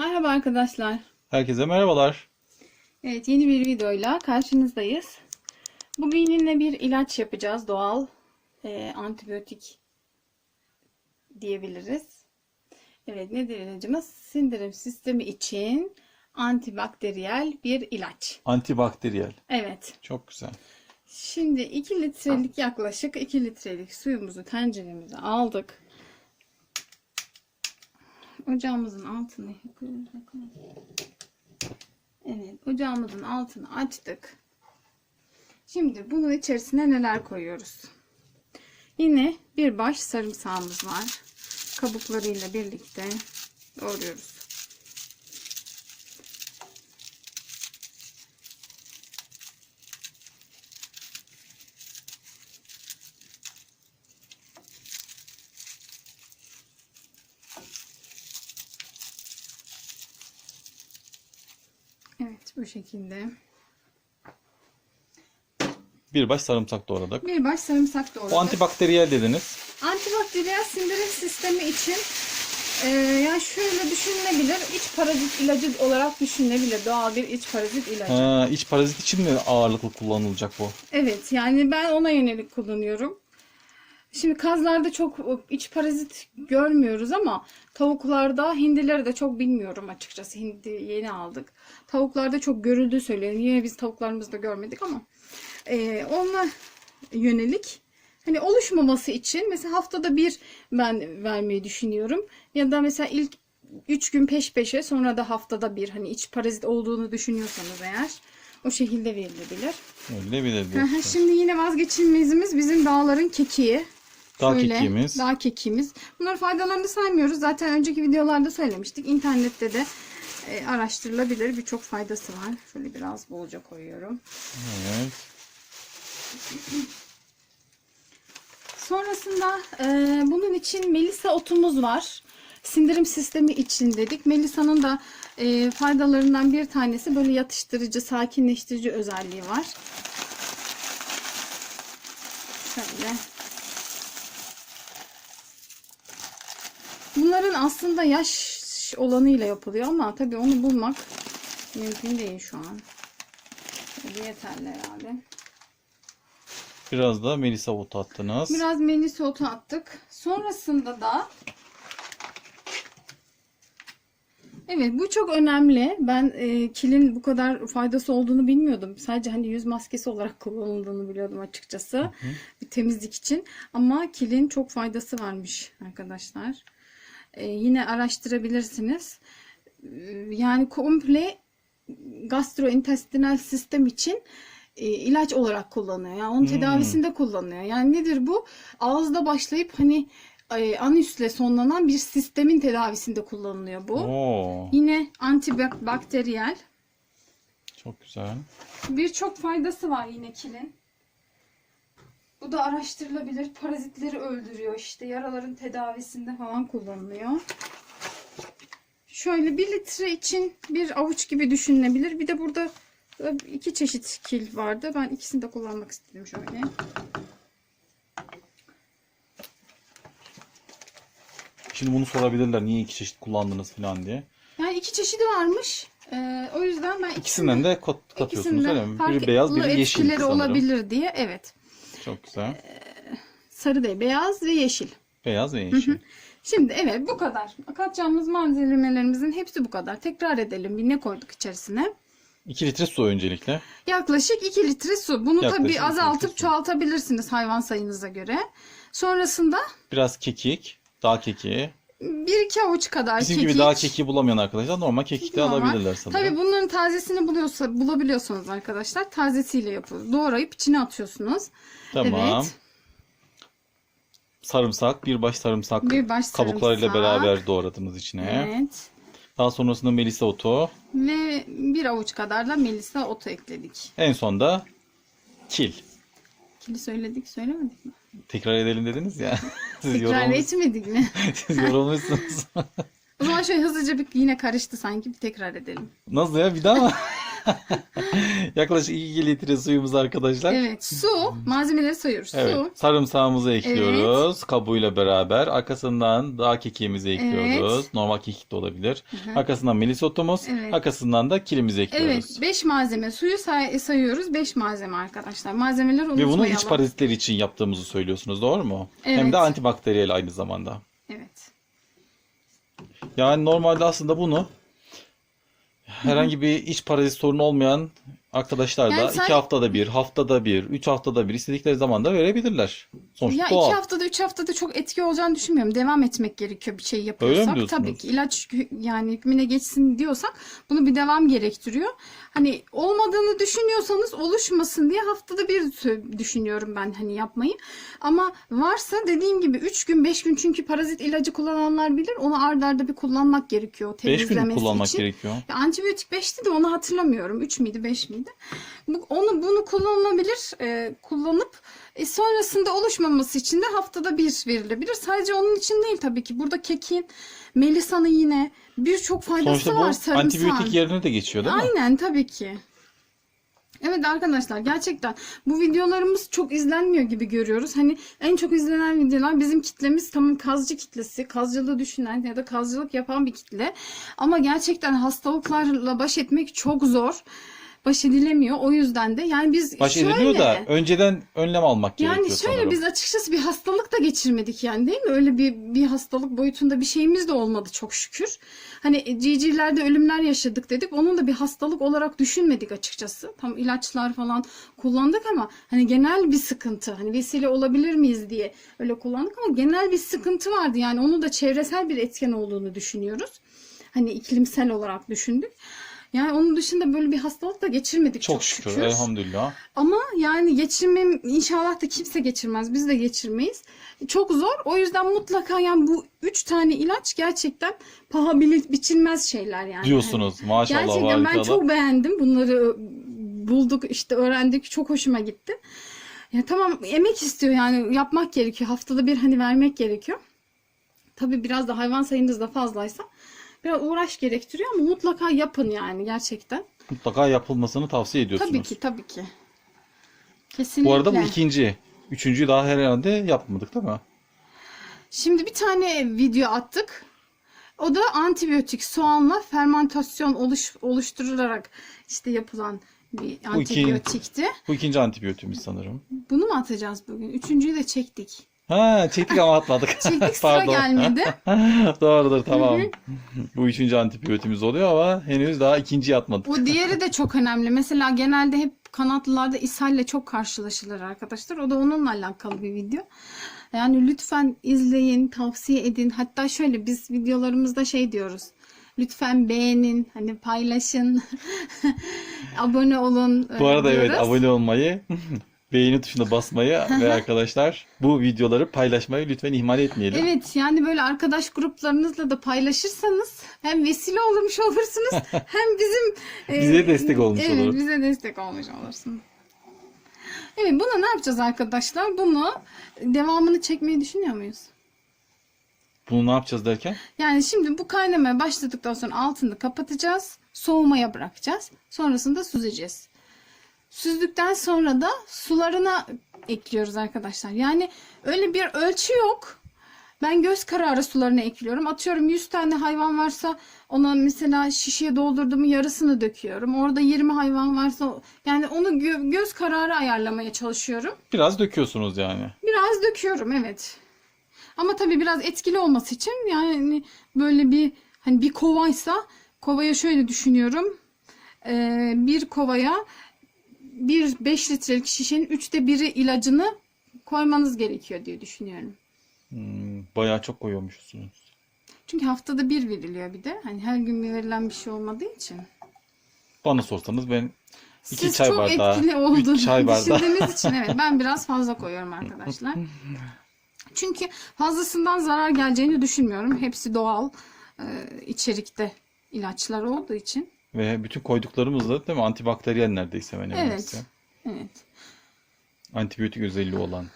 Merhaba arkadaşlar. Herkese merhabalar. Evet yeni bir videoyla karşınızdayız. Bugün yine bir ilaç yapacağız. Doğal e, antibiyotik diyebiliriz. Evet nedir ilacımız? Sindirim sistemi için antibakteriyel bir ilaç. Antibakteriyel. Evet. Çok güzel. Şimdi 2 litrelik yaklaşık 2 litrelik suyumuzu tenceremize aldık. Ocağımızın altını Evet, ocağımızın altını açtık. Şimdi bunun içerisine neler koyuyoruz? Yine bir baş sarımsağımız var. Kabuklarıyla birlikte doğruyoruz. Evet, bu şekilde. Bir baş sarımsak doğradık. Bir baş sarımsak doğradık. O antibakteriyel dediniz. Antibakteriyel sindirim sistemi için e, yani şöyle düşünülebilir. iç parazit ilacı olarak düşünülebilir. Doğal bir iç parazit ilacı. Ha, iç parazit için mi ağırlıklı kullanılacak bu? Evet yani ben ona yönelik kullanıyorum. Şimdi kazlarda çok iç parazit görmüyoruz ama tavuklarda hindileri de çok bilmiyorum açıkçası. Hindi yeni aldık. Tavuklarda çok görüldüğü söyleniyor. Yine biz tavuklarımızda görmedik ama e, ona yönelik hani oluşmaması için mesela haftada bir ben vermeyi düşünüyorum. Ya da mesela ilk 3 gün peş peşe sonra da haftada bir hani iç parazit olduğunu düşünüyorsanız eğer o şekilde verilebilir. Öyle bilir Aha, diyorsun. Şimdi yine vazgeçilmezimiz bizim dağların kekiği. Dağ Şöyle, kekiğimiz. Dağ kekiğimiz. Bunların faydalarını saymıyoruz. Zaten önceki videolarda söylemiştik. İnternette de e, araştırılabilir. Birçok faydası var. Şöyle biraz bolca koyuyorum. Evet. Sonrasında e, bunun için melisa otumuz var. Sindirim sistemi için dedik. Melisa'nın da e, faydalarından bir tanesi böyle yatıştırıcı, sakinleştirici özelliği var. Şöyle. Bunların aslında yaş olanıyla yapılıyor ama tabii onu bulmak mümkün değil şu an. Şöyle yeterli herhalde. Biraz da melisa otu attınız. Biraz melisa otu attık. Sonrasında da Evet bu çok önemli. Ben e, kilin bu kadar faydası olduğunu bilmiyordum. Sadece hani yüz maskesi olarak kullanıldığını biliyordum açıkçası. Bir temizlik için. Ama kilin çok faydası varmış arkadaşlar. E, yine araştırabilirsiniz. E, Yani komple gastrointestinal sistem için e, ilaç olarak kullanıyor. Yani onun tedavisinde kullanıyor. Yani nedir bu? Ağızda başlayıp hani e, anüsle sonlanan bir sistemin tedavisinde kullanılıyor bu. Oo, Yine antibakteriyel. çok güzel. Birçok faydası var yine kilin. Bu da araştırılabilir. Parazitleri öldürüyor işte. Yaraların tedavisinde falan kullanılıyor. Şöyle bir litre için bir avuç gibi düşünülebilir. Bir de burada e, iki çeşit kil vardı. Ben ikisini de kullanmak istedim şöyle. Şimdi bunu sorabilirler niye iki çeşit kullandınız falan diye. Yani iki çeşidi varmış. Ee, o yüzden ben İkisinden de kot katıyorsunuz ikisinden öyle mi? Biri beyaz, biri yeşil sanırım. olabilir diye. Evet. Çok güzel. Sarı değil, beyaz ve yeşil. Beyaz ve yeşil. Şimdi evet bu kadar. Katacağımız malzemelerimizin hepsi bu kadar. Tekrar edelim. Bir ne koyduk içerisine? 2 litre su öncelikle. Yaklaşık 2 litre su. Bunu Yaklaşık tabii azaltıp çoğaltabilirsiniz hayvan sayınıza göre. Sonrasında Biraz kekik. Dağ kekiği. Bir iki avuç kadar Bizim kekik. gibi dağ kekiği bulamayan arkadaşlar normal kekik de Normal. alabilirler sanırım. Tabii bunların tazesini buluyorsa bulabiliyorsanız arkadaşlar tazesiyle yapıyoruz. Doğrayıp içine atıyorsunuz. Tamam. Evet. Sarımsak, bir baş sarımsak Bir baş kabuklarıyla sarımsak. beraber doğradığımız içine. Evet. Daha sonrasında melisa otu. Ve bir avuç kadar da melisa otu ekledik. En son da kil. Kili söyledik söylemedik mi? Tekrar edelim dediniz ya. Siz, Tekrar yorulmuş, etmedik mi? siz yorulmuşsunuz. O zaman şöyle hızlıca bir yine karıştı sanki bir tekrar edelim. Nasıl ya bir daha mı? Yaklaşık 2 litre suyumuz arkadaşlar. Evet. Su. Malzemeleri sayıyoruz. Evet, Su. sarımsağımızı ekliyoruz kabuğuyla beraber. Arkasından dağ kekiğimizi ekliyoruz. Normal kekik de olabilir. Arkasından melisotumuz. Evet. Arkasından da kilimizi ekliyoruz. Evet. 5 malzeme. Suyu say- sayıyoruz. 5 malzeme arkadaşlar. Malzemeleri Ve unutmayalım. bunu iç parazitler için yaptığımızı söylüyorsunuz doğru mu? Hem Evet. de antibakteriyel aynı zamanda. Evet. Yani normalde aslında bunu herhangi bir iç parazit sorunu olmayan arkadaşlar da Yani iki sen- haftada bir, haftada bir, üç haftada bir istedikleri zaman da verebilirler. Sonuçta Ya doğal. iki haftada üç haftada çok etki olacağını düşünmüyorum. Devam etmek gerekiyor bir şey yapıyorsak. diyorsunuz? Tabii ki ilaç hü- yani hükmüne geçsin diyorsak bunu bir devam gerektiriyor. Hani olmadığını düşünüyorsanız oluşmasın diye haftada bir sö- düşünüyorum ben hani yapmayı. Ama varsa dediğim gibi 3 gün 5 gün çünkü parazit ilacı kullananlar bilir. Onu ard arda bir kullanmak gerekiyor Beş gün temizlemesi kullanmak için. gerekiyor. Ya antibiyotik 5'ti de onu hatırlamıyorum. 3 müydü 5 miydi? Bu, onu bunu kullanılabilir. e, kullanıp e, sonrasında oluşmaması için de haftada bir verilebilir. Sadece onun için değil tabii ki. Burada kekin, melisanın yine birçok faydası Sonuçta var sarımsağın. antibiyotik yerine de geçiyor değil mi? Aynen tabii ki. Evet arkadaşlar gerçekten bu videolarımız çok izlenmiyor gibi görüyoruz. Hani en çok izlenen videolar bizim kitlemiz tamam kazcı kitlesi, kazcılığı düşünen ya da kazcılık yapan bir kitle. Ama gerçekten hastalıklarla baş etmek çok zor. Baş edilemiyor. O yüzden de yani biz Baş şöyle ediliyor da önceden önlem almak yani gerekiyor şöyle sanırım. biz açıkçası bir hastalık da geçirmedik yani değil mi? Öyle bir bir hastalık boyutunda bir şeyimiz de olmadı çok şükür. Hani civcivlerde ölümler yaşadık dedik. Onun da bir hastalık olarak düşünmedik açıkçası. Tam ilaçlar falan kullandık ama hani genel bir sıkıntı. Hani vesile olabilir miyiz diye öyle kullandık ama genel bir sıkıntı vardı. Yani onu da çevresel bir etken olduğunu düşünüyoruz. Hani iklimsel olarak düşündük. Yani onun dışında böyle bir hastalık da geçirmedik çok, Çok şükür, elhamdülillah. ama yani geçirmem inşallah da kimse geçirmez. Biz de geçirmeyiz. Çok zor. O yüzden mutlaka yani bu üç tane ilaç gerçekten paha biçilmez şeyler yani. Diyorsunuz. Maşallah Gerçekten ben harikalar. çok beğendim. Bunları bulduk işte öğrendik. Çok hoşuma gitti. Ya tamam emek istiyor yani yapmak gerekiyor. Haftada bir hani vermek gerekiyor. Tabii biraz da hayvan sayınız da fazlaysa biraz uğraş gerektiriyor ama mutlaka yapın yani gerçekten. Mutlaka yapılmasını tavsiye ediyorsunuz. Tabii ki tabii ki. Kesinlikle. Bu arada bu ikinci. Üçüncüyü daha herhalde yapmadık değil mi? Şimdi bir tane video attık. O da antibiyotik soğanla fermentasyon oluş, oluşturularak işte yapılan bir iki- antibiyotikti. Bu ikinci antibiyotiğimiz sanırım. Bunu mu atacağız bugün? Üçüncüyü de çektik. Ha çektik ama atmadık. Çektik sıra Pardon. gelmedi. Doğrudur tamam. bu üçüncü antibiyotimiz oluyor ama henüz daha ikinciyi atmadık. Bu diğeri de çok önemli. Mesela genelde hep kanatlılarda ishalle çok karşılaşılır arkadaşlar. O da onunla alakalı bir video. Yani lütfen izleyin, tavsiye edin. Hatta şöyle biz videolarımızda şey diyoruz. Lütfen beğenin, hani paylaşın, abone olun. Bu arada evet diyoruz. abone olmayı, beğeni tuşuna basmayı ve arkadaşlar bu videoları paylaşmayı lütfen ihmal etmeyelim. Evet yani böyle arkadaş gruplarınızla da paylaşırsanız hem vesile olmuş olursunuz hem bizim e, Bize destek olmuş evet, oluruz. bize destek olmuş olursunuz. Evet bunu ne yapacağız arkadaşlar? Bunu devamını çekmeyi düşünüyor muyuz? Bunu ne yapacağız derken? Yani şimdi bu kaynamaya başladıktan sonra altını kapatacağız. Soğumaya bırakacağız. Sonrasında süzeceğiz. Süzdükten sonra da sularına ekliyoruz arkadaşlar. Yani öyle bir ölçü yok. Ben göz kararı sularını ekliyorum. Atıyorum 100 tane hayvan varsa ona mesela şişeye doldurduğumu yarısını döküyorum. Orada 20 hayvan varsa yani onu gö- göz kararı ayarlamaya çalışıyorum. Biraz döküyorsunuz yani. Biraz döküyorum evet. Ama tabii biraz etkili olması için yani böyle bir hani bir kovaysa kovaya şöyle düşünüyorum. Ee, bir kovaya bir 5 litrelik şişenin üçte biri ilacını koymanız gerekiyor diye düşünüyorum. Hmm, bayağı çok koyuyormuşsunuz. Çünkü haftada bir veriliyor bir de. Hani her gün verilen bir şey olmadığı için. Bana sorsanız ben iki Siz çay çok bardağı, etkili olduğunu üç çay bardağı. düşündüğümüz için evet ben biraz fazla koyuyorum arkadaşlar. Çünkü fazlasından zarar geleceğini düşünmüyorum. Hepsi doğal e, içerikte ilaçlar olduğu için. Ve bütün koyduklarımız da değil mi? Antibakteriyel neredeyse hemen hemen Evet. hepsi. Evet. Antibiyotik özelliği olan.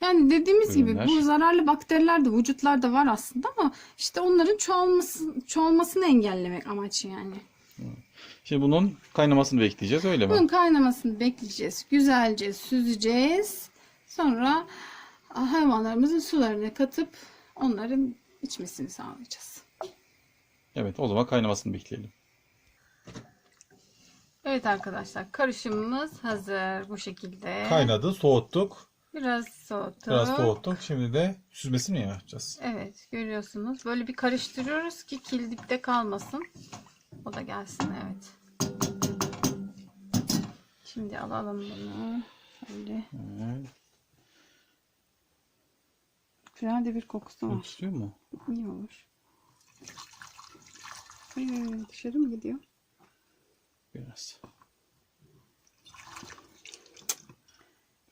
Yani dediğimiz gibi Ürünler. bu zararlı bakteriler de vücutlarda var aslında ama işte onların çoğalması çoğalmasını engellemek amaç yani. Şimdi bunun kaynamasını bekleyeceğiz öyle mi? Bunun kaynamasını bekleyeceğiz. Güzelce süzeceğiz. Sonra hayvanlarımızın sularını katıp onların içmesini sağlayacağız. Evet o zaman kaynamasını bekleyelim. Evet arkadaşlar karışımımız hazır bu şekilde. Kaynadı, soğuttuk. Biraz soğuttuk. Biraz soğuttuk. Şimdi de süzmesini mi yapacağız? Evet görüyorsunuz. Böyle bir karıştırıyoruz ki kil dipte kalmasın. O da gelsin evet. Şimdi alalım bunu. Şöyle. Evet. Güzel de bir kokusu var. Tutuyor mu? İyi olur. Ay, dışarı mı gidiyor? Biraz.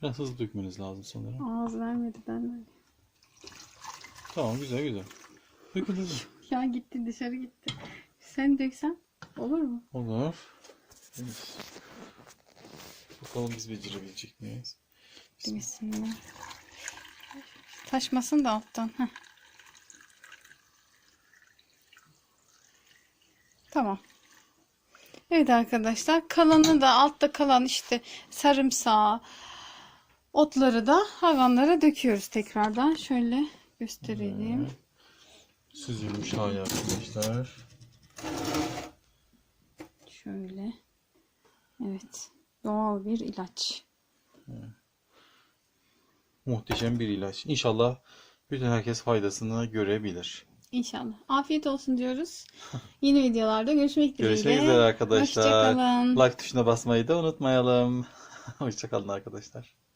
Biraz hızlı dökmeniz lazım sanırım. Ağız vermedi ben Tamam güzel güzel. Dökün dökün. Ya gitti dışarı gitti. Sen döksen olur mu? Olur. Evet. Bakalım biz becerebilecek miyiz? Bismillah. Taşmasın da alttan. Heh. Tamam. Evet arkadaşlar kalanı da altta kalan işte sarımsağı otları da hayvanlara döküyoruz tekrardan. Şöyle gösterelim. Süzülmüş hali arkadaşlar. Şöyle. Evet. Doğal bir ilaç. Muhteşem bir ilaç. İnşallah bütün herkes faydasını görebilir. İnşallah. Afiyet olsun diyoruz. Yeni videolarda görüşmek dileğiyle. Görüşmek üzere arkadaşlar. Hoşçakalın. Like tuşuna basmayı da unutmayalım. Hoşçakalın arkadaşlar.